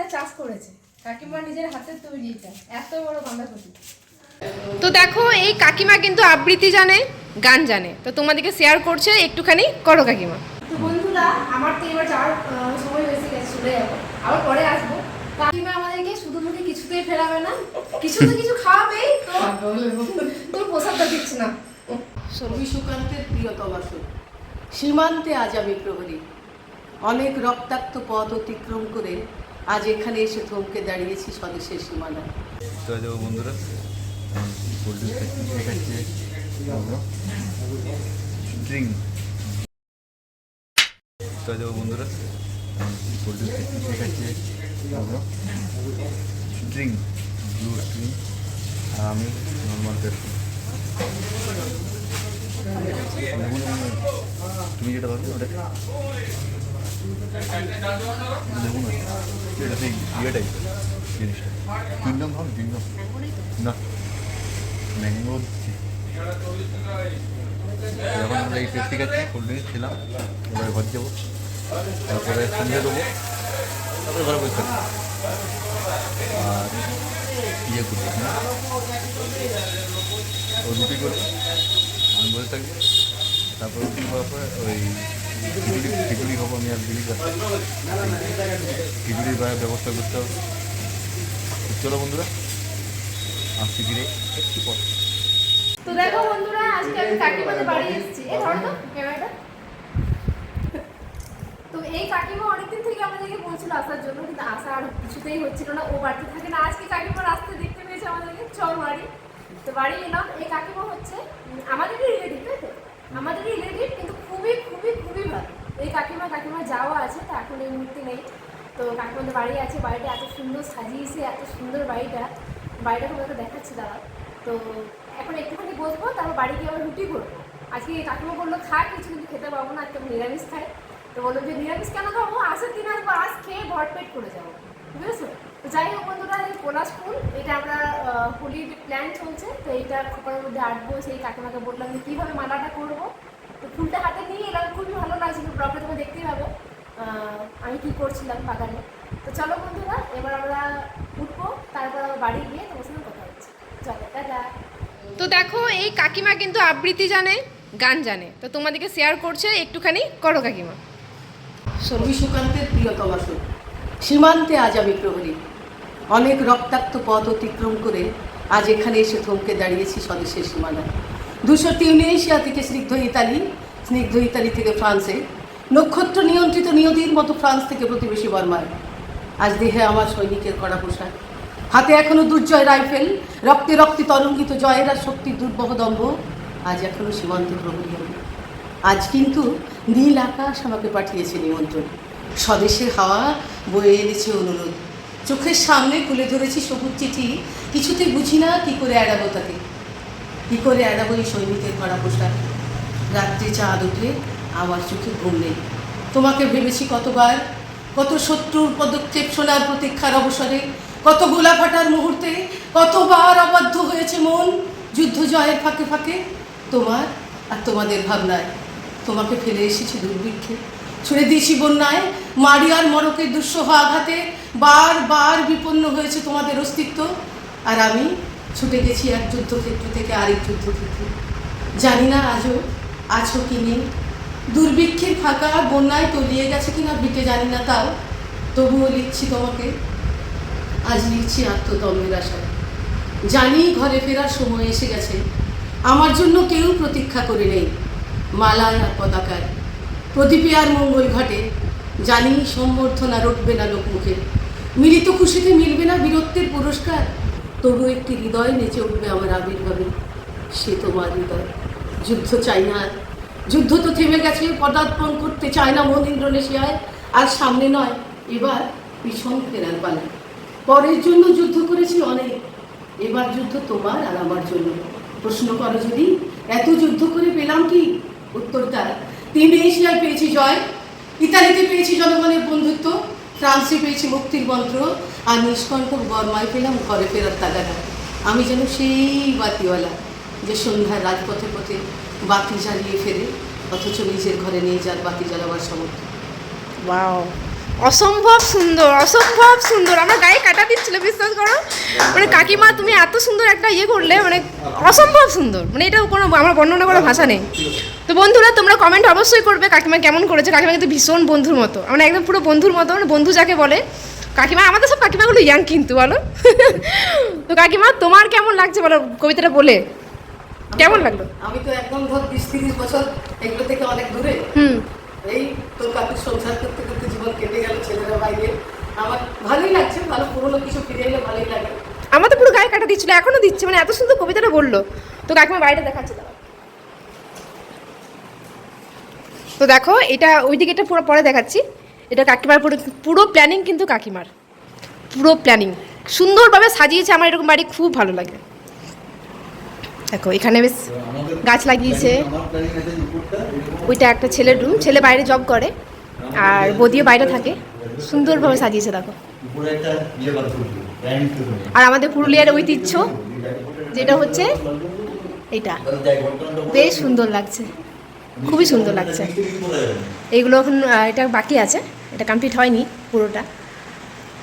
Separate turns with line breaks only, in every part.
এটা চাষ করেছে। কাকিমা নিজের হাতে তৈরি এটা। এত বড় বাঁধাকপি।
তো দেখো এই কাকিমা কিন্তু আবৃত্তি জানে গান জানে। তো তোমাদেরকে শেয়ার করছে একটুখানি করো কাকিমা।
তো বন্ধুরা আমার তো এবার যাওয়ার সময় হয়েছে গেছে চলে যাব। আবার পরে আসব। কাকিমা আমাদেরকে শুধু মুখে কিছুতেই ফেরাবে না কিছু তো কিছু খাওয়াবেই তো তোর প্রসাদটা দিচ্ছে না।
রবি সুকান্তের প্রিয়তমা সীমান্তে আজ আমি প্রহরী। অনেক রক্তাক্ত পথ অতিক্রম করে আজ এখানে এসে থমকে দাঁড়িয়েছি স্বদেশের সীমানা
তো যাব বন্ধুরা ড্রিঙ্ক। তো যাব বন্ধুরা ড্রিঙ্ক, ব্লু ড্রিঙ্ক, আর আমি নর্মাল পেট্রোল তুমি যেটা ভাবছ ওটা দেখুন এটা সেই ইয়েটাই জিনিসটা কিংডম ভাব কিংডম না ম্যাঙ্গো দিচ্ছি আমরা এই পেপসি খাচ্ছি কোল্ড ড্রিঙ্কস খেলাম ঘর যাব তারপরে সন্ধে দেবো তারপরে ঘরে বসে থাকব আর ইয়ে করব রুটি করব আমি বসে থাকব তারপরে রুটি করার পরে ওই খিচুড়ি খিচুড়ি খাব আমি আর দিদি কাছে খিচুড়ির ব্যবস্থা করতে হবে চলো বন্ধুরা আসছি ফিরে একটু পর
তো দেখো বন্ধুরা, আজকে আমি কাকিমাদের বাড়ি এসেছি। এই ধরো তো তো এই কাকিমা অনেকদিন থেকে আমাদেরকে বলছিল আসার জন্য, কিন্তু আসা আর কিছুতেই হচ্ছিল না। ও বাড়িতে থাকে না। আজকে কাকিমা রাস্তায় দেখতে পেয়েছে আমাদেরকে। চল বাড়ি। তো বাড়ি এলাম। এই কাকিমা হচ্ছে আমাদেরই রিলেটিভ তাই তো? আমাদেরই রিলেটিভ কিন্তু খুবই খুবই খুবই ভালো। এই কাকিমা কাকিমা যাওয়া আছে তো এখন এই মুহূর্তে নেই। তো কাকিমাদের বাড়ি আছে, বাড়িটা এত সুন্দর সাজিয়েছে, এত সুন্দর বাড়িটা। বাড়িটা তোমাকে দেখাচ্ছি দাদা। তো এখন একটুখানি বসবো, তারপর বাড়ি গিয়ে আবার রুটি করব। আজকে কাকিমা বলল, খায়, কিছু কিন্তু খেতে পারব না আজকে নিরামিষ খাই তো বলল, যে নিরামিষ কেন খাব? আসার দিন আসব আজ খেয়ে ভরপেট করে যাব। বুঝেছ? তো যাই হোক বন্ধুরা, এই পলাশ ফুল, এটা আমরা হোলির প্ল্যান চলছে, তো এইটা খোপার মধ্যে আঁটবো। সেই কাকিমাকে বললাম যে কীভাবে মালাটা করব? তো ফুলটা হাতে নিয়ে এলাম খুবই ভালো লাগছিল ব্লগটা তুমি দেখতেই পাবে। আমি কি করছিলাম বাগানে? তো চলো বন্ধুরা এবার আমরা উঠবো তারপর আবার বাড়ি গিয়ে তোমার সঙ্গে কথা হচ্ছে। চলো টাটা।
তো দেখো এই কাকিমা কিন্তু আবৃত্তি জানে গান জানে। তো তোমাদেরকে শেয়ার করছে একটুখানি করো কাকিমা।
রবি সুকান্তের প্রিয়তমা সুর সীমান্তে আজ আমি প্রহরী। অনেক রক্তাক্ত পথ অতিক্রম করে আজ এখানে এসে থমকে দাঁড়িয়েছি স্বদেশের সীমানা দুশো টিউনেশিয়া থেকে স্নিগ্ধ ইতালি স্নিগ্ধ ইতালি থেকে ফ্রান্সে। নক্ষত্র নিয়ন্ত্রিত নিয়তির মতো ফ্রান্স থেকে প্রতিবেশী বর্মায়। আজ দেহে আমার সৈনিকের কড়া পোশাক। হাতে এখনও দুর্জয় রাইফেল, রক্তে রক্তে তরঙ্গিত জয়ের শক্তির দুর্বহ দম্ভ আজ এখনও সীমান্ত হবে আজ কিন্তু নীল আকাশ আমাকে পাঠিয়েছে নিমন্ত্রণ। স্বদেশের হাওয়া বয়ে এনেছে অনুরোধ। চোখের সামনে খুলে ধরেছি সবুজ চিঠি, কিছুতেই বুঝি না কী করে এড়াবো তাকে। কী করে এড়াবো এই সৈনিকের করা পোশাক। রাত্রে চাঁদ উঠলে আমার চোখে ঘুম নেই। তোমাকে ভেবেছি কতবার? কত শত্রুর পদক্ষেপ শোনার প্রতীক্ষার অবসরে, কত গোলা ফাটার মুহূর্তে, কতবার অবাধ্য হয়েছে মন যুদ্ধ জয়ের ফাঁকে ফাঁকে? তোমার আর তোমাদের ভাবনায়। তোমাকে ফেলে এসেছি দুর্ভিক্ষে। ছুড়ে দিয়েছি বন্যায়। মারিয়ার মরকের দুঃসহ আঘাতে বার বার বিপন্ন হয়েছে তোমাদের অস্তিত্ব। আর আমি ছুটে গেছি এক যুদ্ধক্ষেত্র থেকে আরেক যুদ্ধক্ষেত্রে। জানি না আজও আছো কি নেই। দুর্ভিক্ষের ফাঁকা বন্যায় তলিয়ে গেছে কিনা ভিটে জানি না তাও। তবুও লিখছি তোমাকে, আজ লিখছি আত্মতমের আশায় জানি ঘরে ফেরার সময় এসে গেছে। আমার জন্য কেউ প্রতীক্ষা করে নেই। মালায় আর পতাকায়। প্রদীপে আর মঙ্গল ঘটে। জানি সম্বর্ধনা রটবে না লোকমুখে। মিলিত খুশিতে মিলবে না বীরত্বের পুরস্কার। তবু একটি হৃদয় নেচে উঠবে আমার আবির্ভাবে। সে তোমার হৃদয়। যুদ্ধ চাই না। যুদ্ধ তো থেমে গেছে, পদার্পণ করতে চায় না মন ইন্দ্রনেশিয়ায় আর সামনে নয়, এবার পিছন ফেরার পালা। পরের জন্য যুদ্ধ করেছি অনেক। এবার যুদ্ধ তোমার আর আমার জন্য। প্রশ্ন করো যদি, এত যুদ্ধ করে পেলাম কি? উত্তরটা তিন এশিয়ায় পেয়েছি জয়, ইতালিতে পেয়েছি জনগণের বন্ধুত্ব ফ্রান্সে পেয়েছি মুক্তির মন্ত্র আর নিষ্কণ্ঠক বর্মায় পেলাম ঘরে ফেরার তাগাদা। আমি যেন সেই বাতিওয়ালা যে সন্ধ্যার রাজপথে পথে বাতি জ্বালিয়ে ফেরে, অথচ নিজের ঘরে নিয়ে যার বাতি জ্বালাবার সমর্থ।
ওয়াও। অসম্ভব সুন্দর অসম্ভব সুন্দর। আমার গায়ে কাটা দিচ্ছিল বিশ্বাস করো। মানে কাকিমা তুমি এত সুন্দর একটা ইয়ে করলে মানে অসম্ভব সুন্দর। মানে এটা কোনো আমার বর্ণনা করার ভাষা নেই। তো বন্ধুরা তোমরা কমেন্ট অবশ্যই করবে কাকিমা কেমন করেছে? কাকিমা কিন্তু ভীষণ বন্ধুর মতো। মানে একদম পুরো বন্ধুর মতো মানে বন্ধু যাকে বলে। কাকিমা আমাদের সব কাকিমাগুলো ইয়াং কিন্তু বলো। তো কাকিমা তোমার কেমন লাগছে বলো কবিতাটা বলে? কেমন লাগল?
আমি তো একদম ধর বিশ তিরিশ বছর এগুলো থেকে অনেক দূরে।
হুম।
এই তোর কাকুর সংসার করতে করতে জীবন কেটে গেল ছেলেরা বাইরে। আমার ভালোই লাগছে, ভালো পুরোনো কিছু ফিরে এলে ভালোই লাগে।
আমার তো পুরো গায়ে কাটা দিচ্ছিল, এখনও দিচ্ছে মানে এত সুন্দর কবিতাটা বলল। তো কাকিমা বাইরে দেখাচ্ছে। তো দেখো, এটা ওই দিকে এটা পুরো পরে দেখাচ্ছি। এটা কাকিমার পুরো পুরো প্ল্যানিং কিন্তু কাকিমার। পুরো প্ল্যানিং সুন্দরভাবে সাজিয়েছে, আমার এরকম বাড়ি খুব ভালো লাগে। দেখো, এখানে বেশ গাছ লাগিয়েছে। ওইটা একটা ছেলের রুম ছেলে বাইরে জব করে, আর বদিও বাইরে থাকে। সুন্দরভাবে সাজিয়েছে, দেখো। আর আমাদের পুরুলিয়ার ঐতিহ্য, যেটা হচ্ছে এটা। বেশ সুন্দর লাগছে। খুবই সুন্দর লাগছে। এইগুলো এখন এটা বাকি আছে। এটা কমপ্লিট হয়নি পুরোটা।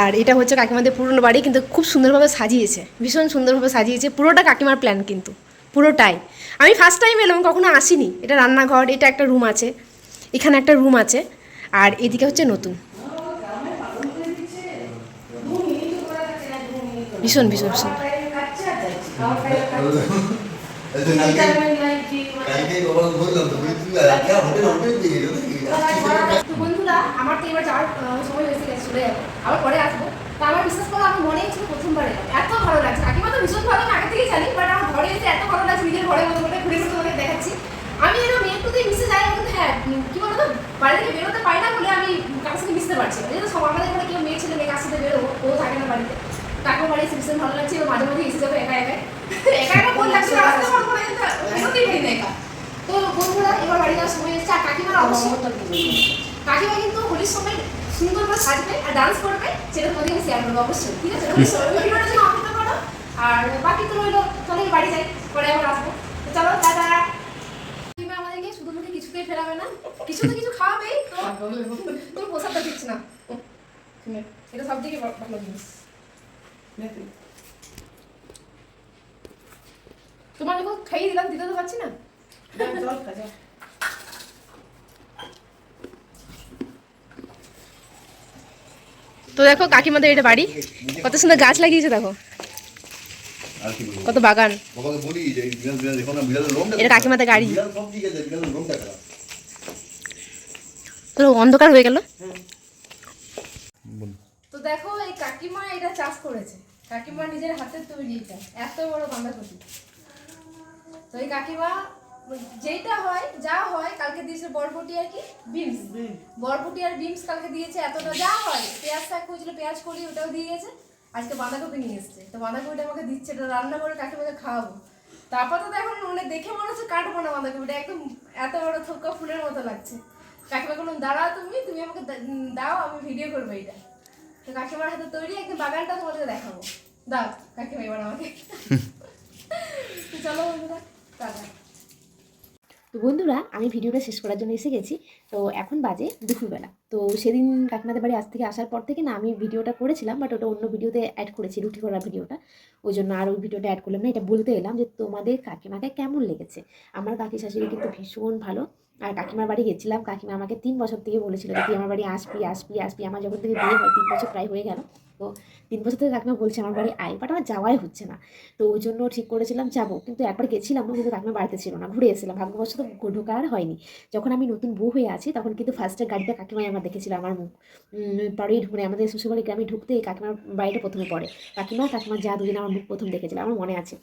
আর এটা হচ্ছে কাকিমাদের পুরনো বাড়ি, কিন্তু খুব সুন্দরভাবে সাজিয়েছে। ভীষণ সুন্দরভাবে সাজিয়েছে। পুরোটা কাকিমার প্ল্যান কিন্তু। পুরোটাই। আমি ফার্স্ট টাইম এলাম, কখনো আসিনি। এটা রান্নাঘর, এটা একটা রুম আছে। এখানে একটা রুম আছে। আর এদিকে হচ্ছে নতুন। ভীষণ ভীষণ
তো
বন্ধুরা, আমার তো এবার যাওয়ার সময় হয়েছে আবার পরে আসব। তো আমার বিশ্বাস করো আমার মনে হচ্ছিল প্রথমবার এত ভালো লাগছে। কাকিমা তো ভীষণ ভালো আমি আগে থেকেই জানি বাট আমার ঘরে এসে এত ভালো লাগছে, নিজের ঘরে মতো করে ঘুরে তোমাকে দেখাচ্ছি। আমি এরকম একটুতেই মিশে যাই এবং হ্যাঁ কি বলতো, বাড়ি থেকে বেরোতে পারি না বলে আমি কারোর সাথে মিশতে পারছি না। যেহেতু সব আমাদের কেউ মেয়ে ছেলে, মেয়ে কার সাথে বেরোবো, ও থাকে না বাড়িতে। কাকিমা বাড়ি এসে ভীষণ ভালো লাগছে মাঝে মাঝে এসে যাব একা একা একা একা বল লাগছে রাস্তা পার করে কিন্তু বেরোতেই পারি না একা তো বন্ধুরা, এবার বাড়ি যাওয়ার সময় এসেছে, আর কাকিমার অবশ্যই কাকিমা কিন্তু হোলির সময় সুন্দর করে সাজবে আর ডান্স করবে। সেটা তোমাদের আমি শেয়ার করব অবশ্যই। ঠিক আছে ভিডিওটা অপেক্ষা করো আর বাকি তো রইল বাড়ি যাই পরে আবার আসব। তো চলো টাটা। আমাদেরকে শুধু মুখে কিছুতেই ফেরাবে না কিছু তো কিছু খাওয়াবেই তো তোর পোশাকটা দিচ্ছি না। এটা সব থেকে ভালো জিনিস। তোমার যখন খাইয়ে দিলাম দিতে তো পারছি না।
জল খাজা
তো দেখো কাকিমাদের এটা বাড়ি। কত সুন্দর গাছ লাগিয়েছে দেখো। কত বাগান। এটা কাকিমাদের গাড়ি। তো অন্ধকার হয়ে গেল।
তো দেখো এই কাকিমা এটা চাষ করেছে। কাকিমা নিজের হাতে তৈরি এটা। এত বড় বাঁধাকপি। তো এই কাকিমা যেটা হয় যা হয় কালকে দিয়েছে বরবটি আর কি বিমস বরবটি আর বিমস কালকে দিয়েছে এতটা যা হয় পেঁয়াজ শাক হয়েছিল পেঁয়াজ করি ওটাও দিয়ে গেছে। আজকে বাঁধাকপি নিয়ে এসছে। তো বাঁধাকপিটা আমাকে দিচ্ছে এটা রান্না করে কাকিমাকে খাওয়াবো। তারপর তো এখন মানে দেখে মনে হচ্ছে কাটবো না বাঁধাকপিটা একদম এত বড় থোকা ফুলের মতো লাগছে। কাকিমা কোনো দাঁড়াও তুমি তুমি আমাকে দা- দাও আমি ভিডিও করব এটা তো কাকিমার হাতে তৈরি একদম বাগানটা তোমাদের দেখাবো। দাও কাকিমা এবার আমাকে। চলো বন্ধুরা টাটা।
তো বন্ধুরা, আমি ভিডিওটা শেষ করার জন্য এসে গেছি। তো এখন বাজে দুপুরবেলা। তো সেদিন কাকিমাদের বাড়ি আজ থেকে আসার পর থেকে না, আমি ভিডিওটা করেছিলাম বাট ওটা অন্য ভিডিওতে অ্যাড করেছি, রুটি করার ভিডিওটা। ওই জন্য আর ওই ভিডিওটা অ্যাড করলাম না, এটা বলতে এলাম যে তোমাদের কাকিমাকে কেমন লেগেছে? আমার কাকি শাশুড়ি কিন্তু ভীষণ ভালো। আর কাকিমার বাড়ি গেছিলাম, কাকিমা আমাকে তিন বছর থেকে বলেছিল যে, তুই আমার বাড়ি আসবি আসবি আসবি। আমার যখন থেকে বিয়ে হয়, তিন বছর প্রায় হয়ে গেল। তো তিন বছর থেকে কাকিমা বলছে, আমার বাড়ি আয়। বাট আমার যাওয়াই হচ্ছে না। তো ওই জন্য ঠিক করেছিলাম যাব। কিন্তু একবার গেছিলাম, কিন্তু কাকিমা বাড়িতে ছিল না, ঘুরে এসেছিলাম। ভাগ্যবশত ঢোকা আর হয়নি। যখন আমি নতুন বউ হয়ে আছি, তখন কিন্তু ফার্স্টে গাড়িতে কাকিমাই আমার দেখেছিল, আমার মুখ। পরেই ঢুকে আমাদের শ্বশুরবাড়ি গ্রামে ঢুকতে কাকিমার বাড়িটা প্রথমে পড়ে। কাকিমা কাকিমার যা দুদিন আমার মুখ প্রথম দেখেছিল, আমার মনে আছে।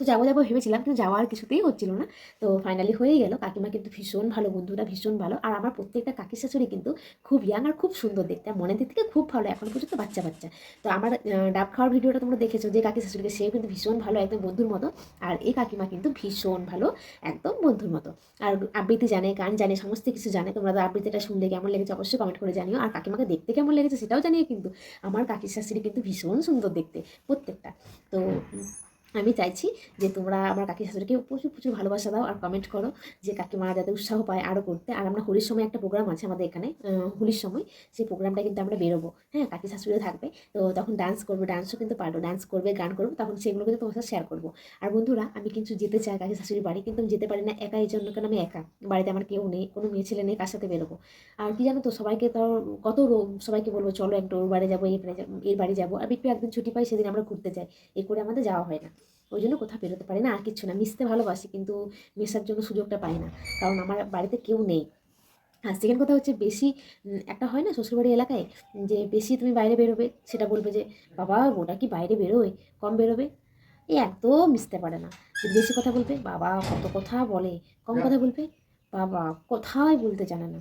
তো যাব যাব ভেবেছিলাম, কিন্তু যাওয়ার কিছুতেই হচ্ছিল না। তো ফাইনালি হয়েই গেল। কাকিমা কিন্তু ভীষণ ভালো, বন্ধুরা ভীষণ ভালো। আর আমার প্রত্যেকটা কাকি শাশুড়ি কিন্তু খুব ইয়াং আর খুব সুন্দর দেখতে। আর মনের দিক থেকে খুব ভালো, এখন পর্যন্ত বাচ্চা বাচ্চা। তো আমার ডাব খাওয়ার ভিডিওটা তোমরা দেখেছ যে কাকি শাশুড়িকে সে কিন্তু ভীষণ ভালো, একদম বন্ধুর মতো। আর এই কাকিমা কিন্তু ভীষণ ভালো, একদম বন্ধুর মতো। আর আবৃত্তি জানে, গান জানে, সমস্ত কিছু জানে। তোমরা তো আবৃত্তিটা শুনলে কেমন লেগেছে অবশ্যই কমেন্ট করে জানিও। আর কাকিমাকে দেখতে কেমন লেগেছে সেটাও জানিও কিন্তু। আমার কাকি শাশুড়ি কিন্তু ভীষণ সুন্দর দেখতে, প্রত্যেকটা। তো আমি চাইছি যে তোমরা আমার কাকি শাশুড়িকে প্রচুর প্রচুর ভালোবাসা দাও আর কমেন্ট করো যে কাকিমা যাতে উৎসাহ পায় আরও করতে। আর আমরা হোলির সময় একটা প্রোগ্রাম আছে আমাদের এখানে হোলির সময়। সেই প্রোগ্রামটা কিন্তু আমরা বেরোবো। হ্যাঁ কাকি শাশুড়িও থাকবে। তো তখন ডান্স করবে ডান্সও কিন্তু পারব ডান্স করবে, গান করব তখন সেগুলো কিন্তু তোমার সাথে শেয়ার করব। আর বন্ধুরা, আমি কিন্তু যেতে চাই কাকি শাশুড়ির বাড়ি, কিন্তু আমি যেতে পারি না একা, এই জন্য কেন আমি একা। বাড়িতে আমার কেউ নেই, কোনো মেয়ে ছেলে নেই, কার সাথে বেরোবো? আর কি জানো তো, সবাইকে তো কত সবাইকে বলব, চলো একটু ওর বাড়ি যাব এর বাড়ি যাব। আর একটু একদিন ছুটি পাই, সেদিন আমরা ঘুরতে যাই। এই করে আমাদের যাওয়া হয় না। ওই জন্য কোথাও বেরোতে পারি না আর কিচ্ছু না। মিশতে ভালোবাসি কিন্তু মেশার জন্য সুযোগটা পাই না কারণ আমার বাড়িতে কেউ নেই। আর সেকেন্ড কথা হচ্ছে বেশি একটা হয় না শ্বশুরবাড়ি এলাকায় যে বেশি তুমি বাইরে বেরোবে সেটা বলবে যে বাবা ওটা কি বাইরে বেরোয়? কম বেরোবে? এই একদম মিশতে পারে না। যদি বেশি কথা বলবে বাবা কত কথা বলে কম কথা বলবে বাবা কোথায় বলতে জানে না।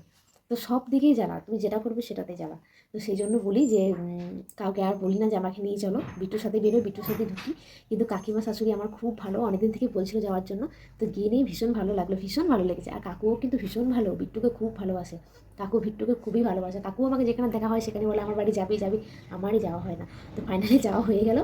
তো সব দিকেই জ্বালা, তুমি যেটা করবে সেটাতে জ্বালা। তো সেই জন্য বলি যে কাউকে আর বলি না যে আমাকে নিয়ে চলো। বিট্টুর সাথে বেরো বিট্টুর সাথে ঢুকি। কিন্তু কাকিমা, শাশুড়ি আমার খুব ভালো, অনেকদিন থেকে বলছিল যাওয়ার জন্য। তো গিয়ে নিয়ে ভীষণ ভালো লাগল, ভীষণ ভালো লেগেছে। আর কাকুও কিন্তু ভীষণ ভালো বিট্টুকে খুব ভালোবাসে। কাকু বিট্টুকে খুবই ভালোবাসে। কাকু আমাকে যেখানে দেখা হয় সেখানে বলে, আমার বাড়ি যাবি যাবি। আমারই যাওয়া হয় না। তো ফাইনালি যাওয়া হয়ে গেল।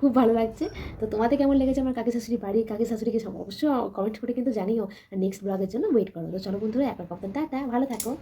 খুব ভালো লাগছে। তো তোমাদের কেমন লেগেছে আমার কাকি শাশুড়ি বাড়ি? কাকি শাশুড়িকে অবশ্যই কমেন্ট করে কিন্তু জানিও। নেক্সট ব্লগের জন্য ওয়েট করো। তো চলো বন্ধুরা একবার কথা টাটা, ভালো থাকো।